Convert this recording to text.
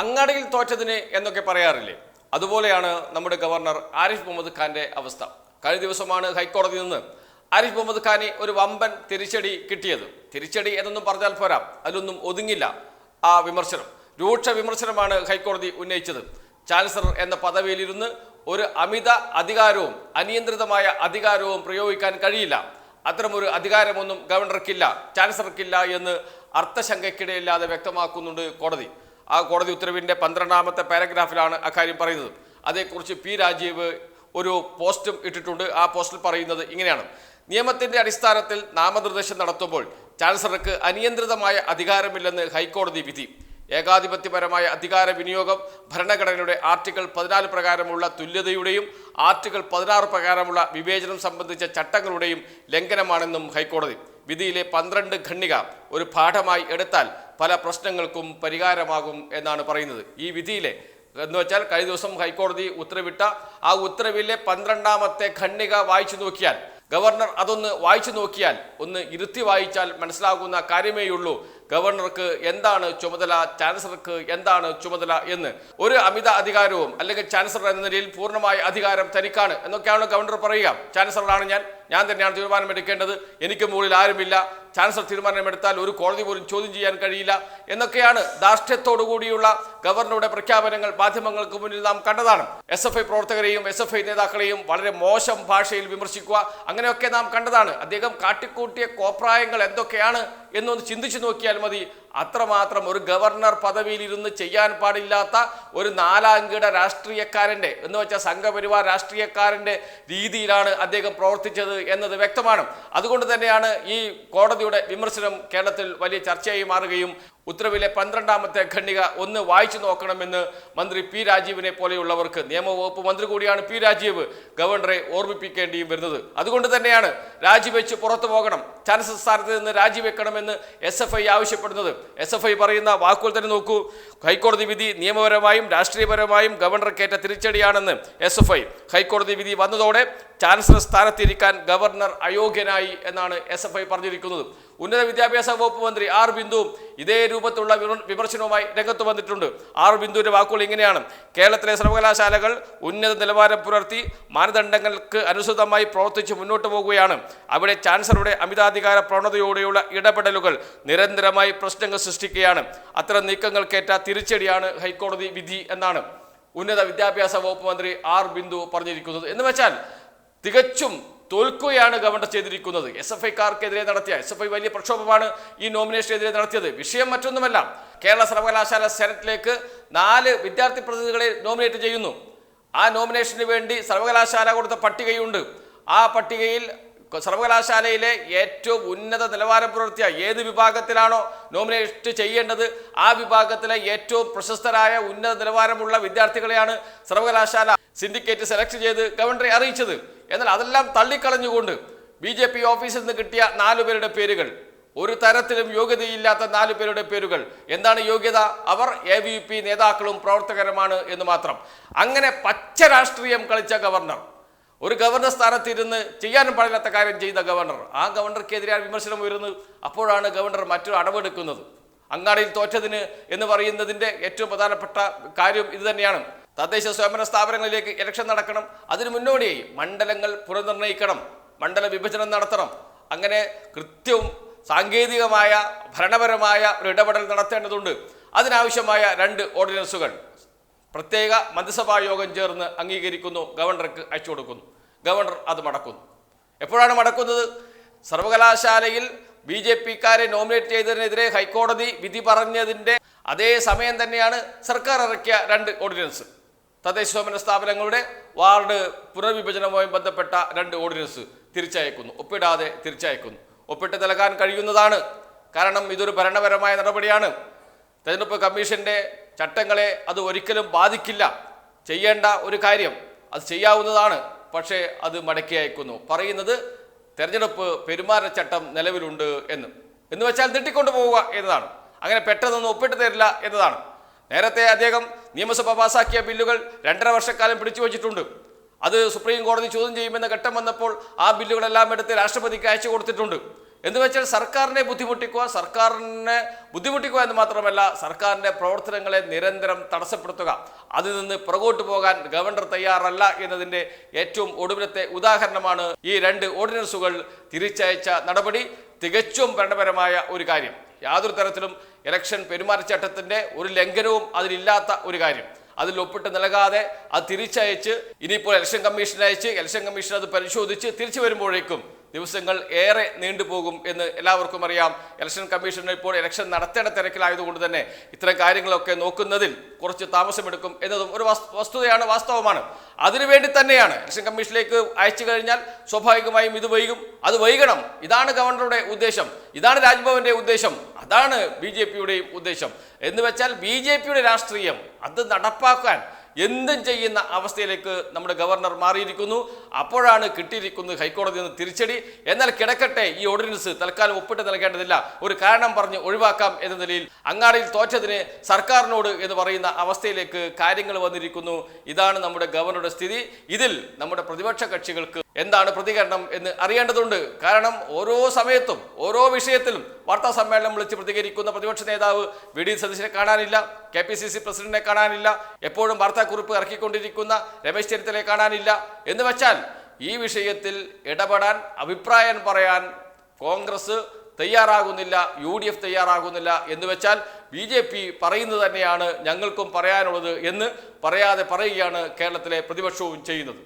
അങ്ങാടിയിൽ തോറ്റതിന് എന്നൊക്കെ പറയാറില്ലേ? അതുപോലെയാണ് നമ്മുടെ ഗവർണർ ആരിഫ് മുഹമ്മദ് ഖാന്റെ അവസ്ഥ. കഴിഞ്ഞ ദിവസമാണ് ഹൈക്കോടതി നിന്ന് ആരിഫ് മുഹമ്മദ് ഖാനെ ഒരു വമ്പൻ തിരിച്ചടി കിട്ടിയത്. തിരിച്ചടി എന്നൊന്നും പറഞ്ഞാൽ പോരാ. അതിലൊന്നും ഒതുങ്ങില്ല ആ വിമർശനം. രൂക്ഷ വിമർശനമാണ് ഹൈക്കോടതി ഉന്നയിച്ചത്. ചാൻസലർ എന്ന പദവിയിലിരുന്ന് ഒരു അമിത അധികാരവും അനിയന്ത്രിതമായ അധികാരവും പ്രയോഗിക്കാൻ കഴിയില്ല. അത്തരമൊരു അധികാരമൊന്നും ഗവർണർക്കില്ല ചാൻസലർക്കില്ല എന്ന് അർത്ഥശങ്കയ്ക്കിടയില്ലാതെ വ്യക്തമാക്കുന്നുണ്ട് കോടതി. ആ കോടതി ഉത്തരവിന്റെ പന്ത്രണ്ടാമത്തെ പാരഗ്രാഫിലാണ് അക്കാര്യം പറയുന്നത്. അതേക്കുറിച്ച് പി രാജീവ് ഒരു പോസ്റ്റും ഇട്ടിട്ടുണ്ട്. ആ പോസ്റ്റിൽ പറയുന്നത് ഇങ്ങനെയാണ്. നിയമത്തിന്റെ അടിസ്ഥാനത്തിൽ നാമനിർദ്ദേശം നടത്തുമ്പോൾ ചാൻസലർക്ക് അനിയന്ത്രിതമായ അധികാരമില്ലെന്ന് ഹൈക്കോടതി വിധി. ഏകാധിപത്യപരമായ അധികാര വിനിയോഗം ഭരണഘടനയുടെ ആർട്ടിക്കിൾ പതിനാല് പ്രകാരമുള്ള തുല്യതയുടെയും ആർട്ടിക്കിൾ പതിനാറ് പ്രകാരമുള്ള വിവേചനം സംബന്ധിച്ച ചട്ടങ്ങളുടെയും ലംഘനമാണെന്നും ഹൈക്കോടതി വിധിയിലെ പന്ത്രണ്ട് ഖണ്ണിക ഒരു പാഠമായി എടുത്താൽ പല പ്രശ്നങ്ങൾക്കും പരിഹാരമാകും എന്നാണ് പറയുന്നത്. ഈ വിധിയിലെ എന്ന് വെച്ചാൽ കഴിഞ്ഞ ദിവസം ഹൈക്കോടതി ഉത്തരവിട്ട ആ ഉത്തരവിലെ പന്ത്രണ്ടാമത്തെ ഖണ്ണിക വായിച്ചു നോക്കിയാൽ ഗവർണർ അതൊന്ന് വായിച്ചു നോക്കിയാൽ ഒന്ന് ഇരുത്തി വായിച്ചാൽ മനസ്സിലാകുന്ന കാര്യമേയുള്ളൂ. ഗവർണർക്ക് എന്താണ് ചുമതല ചാൻസലർക്ക് എന്താണ് ചുമതല എന്ന് ഒരു അമിത അധികാരവും അല്ലെങ്കിൽ ചാൻസലർ എന്ന നിലയിൽ പൂർണമായ അധികാരം തനിക്കാണ് എന്നൊക്കെയാണ് ഗവർണർ പറയുക. ചാൻസലറാണ് ഞാൻ. ഞാൻ തന്നെയാണ് തീരുമാനമെടുക്കേണ്ടത്. എനിക്ക് മുകളിൽ ആരുമില്ല. ചാൻസലർ തീരുമാനമെടുത്താൽ ഒരു കോടതി പോലും ചോദ്യം ചെയ്യാൻ കഴിയില്ല എന്നൊക്കെയാണ് ധാർഷ്ട്യത്തോടു കൂടിയുള്ള ഗവർണറുടെ പ്രഖ്യാപനങ്ങൾ മാധ്യമങ്ങൾക്ക് മുന്നിൽ നാം കണ്ടതാണ്. എസ് എഫ് ഐ പ്രവർത്തകരെയും എസ് എഫ് ഐ നേതാക്കളെയും വളരെ മോശം ഭാഷയിൽ വിമർശിക്കുക അങ്ങനെയൊക്കെ നാം കണ്ടതാണ്. അദ്ദേഹം കാട്ടിക്കൂട്ടിയ കോപ്രായങ്ങൾ എന്തൊക്കെയാണ് എന്നൊന്ന് ചിന്തിച്ചു നോക്കിയാൽ മതി. അത്രമാത്രം ഒരു ഗവർണർ പദവിയിൽ ഇരുന്ന് ചെയ്യാൻ പാടില്ലാത്ത ഒരു നാലാംകിട രാഷ്ട്രീയക്കാരന്റെ എന്ന് വെച്ചാൽ സംഘപരിവാർ രാഷ്ട്രീയക്കാരന്റെ രീതിയിലാണ് അദ്ദേഹം പ്രവർത്തിച്ചത് എന്നത് വ്യക്തമാണ്. അതുകൊണ്ട് തന്നെയാണ് ഈ കോടതിയുടെ വിമർശനം കേരളത്തിൽ വലിയ ചർച്ചയായി മാറുകയും ഉത്തരവിലെ പന്ത്രണ്ടാമത്തെ ഖണ്ഡിക ഒന്ന് വായിച്ചു നോക്കണമെന്ന് മന്ത്രി പി രാജീവിനെ പോലെയുള്ളവർക്ക് നിയമവകുപ്പ് മന്ത്രി കൂടിയാണ് പി രാജീവ് ഗവർണറെ ഓർമ്മിപ്പിക്കേണ്ടിയും വരുന്നത്. അതുകൊണ്ട് തന്നെയാണ് രാജിവെച്ച് പുറത്തു പോകണം. ചാൻസലർ സ്ഥാനത്ത് നിന്ന് രാജിവെക്കണമെന്ന് എസ് എഫ് ഐ ആവശ്യപ്പെടുന്നത്. എസ് എഫ് ഐ പറയുന്ന വാക്കുകൾ തന്നെ നോക്കൂ. ഹൈക്കോടതി വിധി നിയമപരമായും രാഷ്ട്രീയപരമായും ഗവർണർക്കേറ്റ തിരിച്ചടിയാണെന്ന് എസ് എഫ് ഐ ഹൈക്കോടതി വിധി വന്നതോടെ ചാൻസലർ സ്ഥാനത്തിരിക്കാൻ ഗവർണർ അയോഗ്യനായി എന്നാണ് എസ് എഫ് ഐ പറഞ്ഞിരിക്കുന്നത്. ഉന്നത വിദ്യാഭ്യാസ വകുപ്പ് മന്ത്രി ആർ ബിന്ദുവും ഇതേ രൂപത്തിലുള്ള വിമർശനവുമായി രംഗത്ത് വന്നിട്ടുണ്ട്. ആർ ബിന്ദുവിന്റെ വാക്കുകൾ ഇങ്ങനെയാണ്. കേരളത്തിലെ സർവകലാശാലകൾ ഉന്നത നിലവാരം പുലർത്തി മാനദണ്ഡങ്ങൾക്ക് അനുസൃതമായി പ്രവർത്തിച്ച് മുന്നോട്ട് പോകുകയാണ് അവിടെ ചാൻസലറുടെ അമിതാധികാര പ്രവണതയോടെയുള്ള ഇടപെടലുകൾ നിരന്തരമായി പ്രശ്നങ്ങൾ സൃഷ്ടിക്കുകയാണ്. അത്തരം നീക്കങ്ങൾക്കേറ്റ തിരിച്ചടിയാണ് ഹൈക്കോടതി വിധി എന്നാണ് ഉന്നത വിദ്യാഭ്യാസ വകുപ്പ് മന്ത്രി ആർ ബിന്ദു പറഞ്ഞിരിക്കുന്നത്. എന്ന് വെച്ചാൽ തികച്ചും തോൽക്കുകയാണ് ഗവർണർ ചെയ്തിരിക്കുന്നത്. എസ് എഫ് ഐക്കാർക്കെതിരെ നടത്തിയ എസ് എഫ് ഐ വലിയ പ്രക്ഷോഭമാണ് ഈ നോമിനേഷനെതിരെ നടത്തിയത്. വിഷയം മറ്റൊന്നുമല്ല കേരള സർവകലാശാല സെനറ്റിലേക്ക് നാല് വിദ്യാർത്ഥി പ്രതിനിധികളെ നോമിനേറ്റ് ചെയ്യുന്നു. ആ നോമിനേഷന് വേണ്ടി സർവകലാശാല കൊടുത്ത പട്ടികയുണ്ട്. ആ പട്ടികയിൽ സർവകലാശാലയിലെ ഏറ്റവും ഉന്നത നിലവാര പുലർത്തിയ ഏത് വിഭാഗത്തിലാണോ നോമിനേറ്റ് ചെയ്യേണ്ടത് ആ വിഭാഗത്തിലെ ഏറ്റവും പ്രശസ്തരായ ഉന്നത നിലവാരമുള്ള വിദ്യാർത്ഥികളെയാണ് സർവകലാശാല സിൻഡിക്കേറ്റ് സെലക്ട് ചെയ്ത് ഗവർണറെ അറിയിച്ചത്. എന്നാൽ അതെല്ലാം തള്ളിക്കളഞ്ഞുകൊണ്ട് ബി ജെ പി ഓഫീസിൽ നിന്ന് കിട്ടിയ നാലുപേരുടെ പേരുകൾ ഒരു തരത്തിലും യോഗ്യതയില്ലാത്ത നാലു പേരുടെ പേരുകൾ. എന്താണ് യോഗ്യത? അവർ എ വി പി നേതാക്കളും പ്രവർത്തകരുമാണ് എന്ന് മാത്രം. അങ്ങനെ പച്ച രാഷ്ട്രീയം കളിച്ച ഗവർണർ ഒരു ഗവർണർ സ്ഥാനത്തിരുന്ന് ചെയ്യാനും പാടില്ലാത്ത കാര്യം ചെയ്ത ഗവർണർ. ആ ഗവർണർക്കെതിരെ വിമർശനം ഉയരുന്നു? അപ്പോഴാണ് ഗവർണർ മറ്റൊരു അടവെടുക്കുന്നത്. അങ്ങാടിയിൽ തോറ്റതിന് എന്ന് പറയുന്നതിന്റെ ഏറ്റവും പ്രധാനപ്പെട്ട കാര്യം ഇത് തന്നെയാണ്. തദ്ദേശ സ്വയംഭരണ സ്ഥാപനങ്ങളിലേക്ക് ഇലക്ഷൻ നടക്കണം. അതിന് മുന്നോടിയായി മണ്ഡലങ്ങൾ പുനർനിർണയിക്കണം മണ്ഡല വിഭജനം നടത്തണം. അങ്ങനെ കൃത്യവും സാങ്കേതികമായ ഭരണപരമായ ഒരു ഇടപെടൽ നടത്തേണ്ടതുണ്ട്. അതിനാവശ്യമായ രണ്ട് ഓർഡിനൻസുകൾ. പ്രത്യേക മന്ത്രിസഭാ യോഗം ചേർന്ന് അംഗീകരിക്കുന്നു ഗവർണർക്ക് അയച്ചു കൊടുക്കുന്നു. ഗവർണർ അത് മടക്കുന്നു. എപ്പോഴാണ് മടക്കുന്നത്? സർവകലാശാലയിൽ ബി ജെ പിക്കാരെ നോമിനേറ്റ് ചെയ്തതിനെതിരെ ഹൈക്കോടതി വിധി പറഞ്ഞതിന്റെ അതേ സമയം തന്നെയാണ് സർക്കാർ ഇറക്കിയ രണ്ട് ഓർഡിനൻസ്. തദ്ദേശ സ്വയംഭരണ സ്ഥാപനങ്ങളുടെ വാർഡ് പുനർവിഭജനവുമായി ബന്ധപ്പെട്ട രണ്ട് ഓർഡിനൻസ് തിരിച്ചയക്കുന്നു. ഒപ്പിടാതെ തിരിച്ചയക്കുന്നു. ഒപ്പിട്ട് നൽകാൻ കഴിയുന്നതാണ്. കാരണം ഇതൊരു ഭരണപരമായ നടപടിയാണ്. തെരഞ്ഞെടുപ്പ് കമ്മീഷന്റെ ചട്ടങ്ങളെ അത് ഒരിക്കലും ബാധിക്കില്ല. ചെയ്യേണ്ട ഒരു കാര്യം അത് ചെയ്യാവുന്നതാണ്. പക്ഷേ അത് മടക്കി അയക്കുന്നു. പറയുന്നത് തെരഞ്ഞെടുപ്പ് പെരുമാറ്റച്ചട്ടം നിലവിലുണ്ട് എന്ന്. എന്ന് വെച്ചാൽ നീട്ടിക്കൊണ്ടു പോവുക എന്നതാണ്. അങ്ങനെ പെട്ടെന്നൊന്നും ഒപ്പിട്ട് തരില്ല എന്നതാണ്. നേരത്തെ അദ്ദേഹം നിയമസഭ പാസാക്കിയ ബില്ലുകൾ രണ്ടര വർഷക്കാലം പിടിച്ചു വച്ചിട്ടുണ്ട്. അത് സുപ്രീം കോടതി ചോദ്യം ചെയ്യുമെന്ന ഘട്ടം വന്നപ്പോൾ ആ ബില്ലുകളെല്ലാം എടുത്ത് രാഷ്ട്രപതിക്ക് അയച്ചു കൊടുത്തിട്ടുണ്ട്. എന്ന് വെച്ചാൽ സർക്കാരിനെ ബുദ്ധിമുട്ടിക്കുക സർക്കാരിനെ ബുദ്ധിമുട്ടിക്കുക എന്ന് മാത്രമല്ല സർക്കാരിന്റെ പ്രവർത്തനങ്ങളെ നിരന്തരം തടസ്സപ്പെടുത്തുക. അതിൽ നിന്ന് പുറകോട്ട് പോകാൻ ഗവർണർ തയ്യാറല്ല എന്നതിന്റെ ഏറ്റവും ഒടുവിലത്തെ ഉദാഹരണമാണ് ഈ രണ്ട് ഓർഡിനൻസുകൾ തിരിച്ചയച്ച നടപടി. തികച്ചും ഭരണപരമായ ഒരു കാര്യം. യാതൊരു തരത്തിലും ഇലക്ഷൻ പെരുമാറ്റച്ചട്ടത്തിന്റെ ഒരു ലംഘനവും അതിലില്ലാത്ത ഒരു കാര്യം. അതിൽ ഒപ്പിട്ട് നൽകാതെ അത് തിരിച്ചയച്ച് ഇനിയിപ്പോൾ ഇലക്ഷൻ കമ്മീഷൻ അയച്ച് ഇലക്ഷൻ കമ്മീഷൻ അത് പരിശോധിച്ച് തിരിച്ചു വരുമ്പോഴേക്കും ദിവസങ്ങൾ ഏറെ നീണ്ടുപോകും എന്ന് എല്ലാവർക്കും അറിയാം. ഇലക്ഷൻ കമ്മീഷൻ ഇപ്പോൾ ഇലക്ഷൻ നടത്തേണ്ട തിരക്കിലായതുകൊണ്ട് തന്നെ ഇത്തരം കാര്യങ്ങളൊക്കെ നോക്കുന്നതിൽ കുറച്ച് താമസമെടുക്കും എന്നതും ഒരു വസ്തുതയാണ് വാസ്തവമാണ്. അതിനുവേണ്ടി തന്നെയാണ് ഇലക്ഷൻ കമ്മീഷനിലേക്ക് അയച്ചു കഴിഞ്ഞാൽ സ്വാഭാവികമായും ഇത് വൈകും. അത് വൈകണം. ഇതാണ് ഗവർണറുടെ ഉദ്ദേശം. ഇതാണ് രാജ്ഭവന്റെ ഉദ്ദേശം. അതാണ് ബി ജെ പിയുടെയും ഉദ്ദേശം. എന്ന് വെച്ചാൽ ബി ജെ പിയുടെ രാഷ്ട്രീയം അത് നടപ്പാക്കാൻ എന്തും ചെയ്യുന്ന അവസ്ഥയിലേക്ക് നമ്മുടെ ഗവർണർ മാറിയിരിക്കുന്നു. അപ്പോഴാണ് കിട്ടിയിരിക്കുന്നത് ഹൈക്കോടതി നിന്ന് തിരിച്ചടി. എന്നാൽ കിടക്കട്ടെ ഈ ഓർഡിനൻസ് തൽക്കാലം ഒപ്പിട്ട് നൽകേണ്ടതില്ല. ഒരു കാരണം പറഞ്ഞ് ഒഴിവാക്കാം എന്ന നിലയിൽ അങ്ങാടിയിൽ തോറ്റതിന് സർക്കാരിനോട് എന്ന് പറയുന്ന അവസ്ഥയിലേക്ക് കാര്യങ്ങൾ വന്നിരിക്കുന്നു. ഇതാണ് നമ്മുടെ ഗവർണറുടെ സ്ഥിതി. ഇതിൽ നമ്മുടെ പ്രതിപക്ഷ കക്ഷികൾക്ക് എന്താണ് പ്രതികരണം എന്ന് അറിയേണ്ടതുണ്ട്. കാരണം ഓരോ സമയത്തും ഓരോ വിഷയത്തിലും വാർത്താ സമ്മേളനം വിളിച്ച് പ്രതികരിക്കുന്ന പ്രതിപക്ഷ നേതാവ് വി ഡി സതീശനെ കാണാനില്ല കെ പി സി സി പ്രസിഡന്റിനെ കാണാനില്ല എപ്പോഴും വാർത്താക്കുറിപ്പ് ഇറക്കിക്കൊണ്ടിരിക്കുന്ന രമേശ് ചെന്നിത്തലയെ കാണാനില്ല എന്ന് വെച്ചാൽ ഈ വിഷയത്തിൽ ഇടപെടാൻ അഭിപ്രായം പറയാൻ കോൺഗ്രസ് തയ്യാറാകുന്നില്ല യു ഡി എഫ് തയ്യാറാകുന്നില്ല എന്ന് വെച്ചാൽ ബി ജെ പി പറയുന്നത് തന്നെയാണ് ഞങ്ങൾക്കും പറയാനുള്ളത് എന്ന് പറയാതെ പറയുകയാണ് കേരളത്തിലെ പ്രതിപക്ഷവും ചെയ്യുന്നത്.